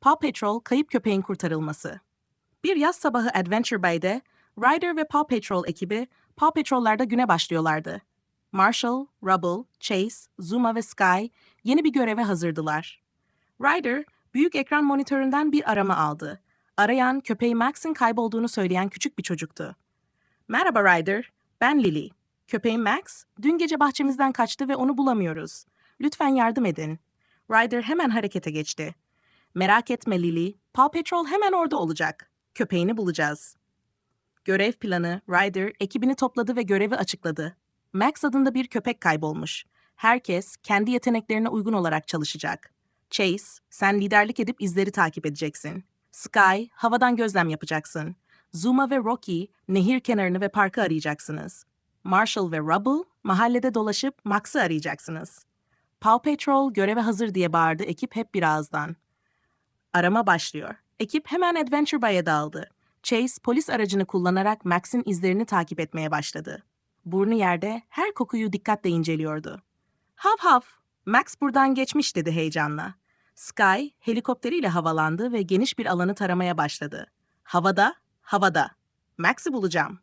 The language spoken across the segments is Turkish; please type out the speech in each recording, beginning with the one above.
Paw Patrol kayıp köpeğin kurtarılması. Bir yaz sabahı Adventure Bay'de Ryder ve Paw Patrol ekibi Paw Patrol'larda güne başlıyorlardı. Marshall, Rubble, Chase, Zuma ve Sky yeni bir göreve hazırdılar. Ryder, büyük ekran monitöründen bir arama aldı. Arayan, köpeği Max'in kaybolduğunu söyleyen küçük bir çocuktu. Merhaba Ryder, ben Lily. Köpeğim Max, dün gece bahçemizden kaçtı ve onu bulamıyoruz. Lütfen yardım edin. Ryder hemen harekete geçti. Merak etme Lily, Paw Patrol hemen orada olacak. Köpeğini bulacağız. Görev planı, Ryder ekibini topladı ve görevi açıkladı. Max adında bir köpek kaybolmuş. Herkes kendi yeteneklerine uygun olarak çalışacak. Chase, sen liderlik edip izleri takip edeceksin. Sky, havadan gözlem yapacaksın. Zuma ve Rocky, nehir kenarını ve parkı arayacaksınız. Marshall ve Rubble, mahallede dolaşıp Max'ı arayacaksınız. Paw Patrol göreve hazır diye bağırdı ekip hep bir ağızdan. Arama başlıyor. Ekip hemen Adventure Bay'a dağıldı. Chase polis aracını kullanarak Max'in izlerini takip etmeye başladı. Burnu yerde her kokuyu dikkatle inceliyordu. Hav hav, Max buradan geçmiş dedi heyecanla. Sky helikopteriyle havalandı ve geniş bir alanı taramaya başladı. Havada, havada. Max'i bulacağım.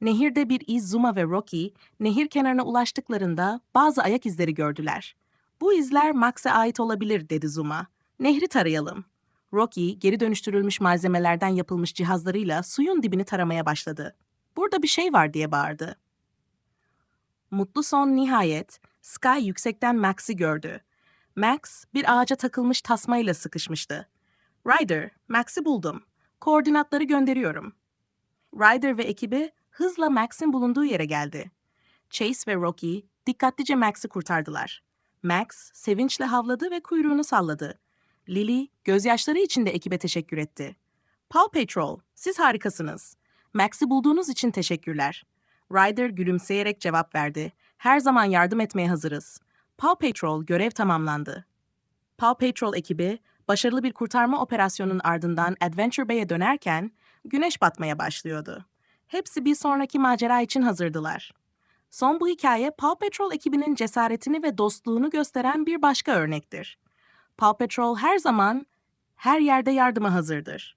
Nehirde bir iz Zuma ve Rocky, nehir kenarına ulaştıklarında bazı ayak izleri gördüler. Bu izler Max'e ait olabilir dedi Zuma. Nehri tarayalım. Rocky, geri dönüştürülmüş malzemelerden yapılmış cihazlarıyla suyun dibini taramaya başladı. Burada bir şey var diye bağırdı. Mutlu son nihayet, Sky yüksekten Max'i gördü. Max, bir ağaca takılmış tasmayla sıkışmıştı. Ryder, Max'i buldum. Koordinatları gönderiyorum. Ryder ve ekibi hızla Max'in bulunduğu yere geldi. Chase ve Rocky dikkatlice Max'i kurtardılar. Max sevinçle havladı ve kuyruğunu salladı. Lily gözyaşları içinde ekibe teşekkür etti. Paw Patrol, siz harikasınız. Max'i bulduğunuz için teşekkürler. Ryder gülümseyerek cevap verdi. Her zaman yardım etmeye hazırız. Paw Patrol görev tamamlandı. Paw Patrol ekibi başarılı bir kurtarma operasyonunun ardından Adventure Bay'e dönerken güneş batmaya başlıyordu. Hepsi bir sonraki macera için hazırdılar. Son bu hikaye Paw Patrol ekibinin cesaretini ve dostluğunu gösteren bir başka örnektir. Paw Patrol her zaman her yerde yardıma hazırdır.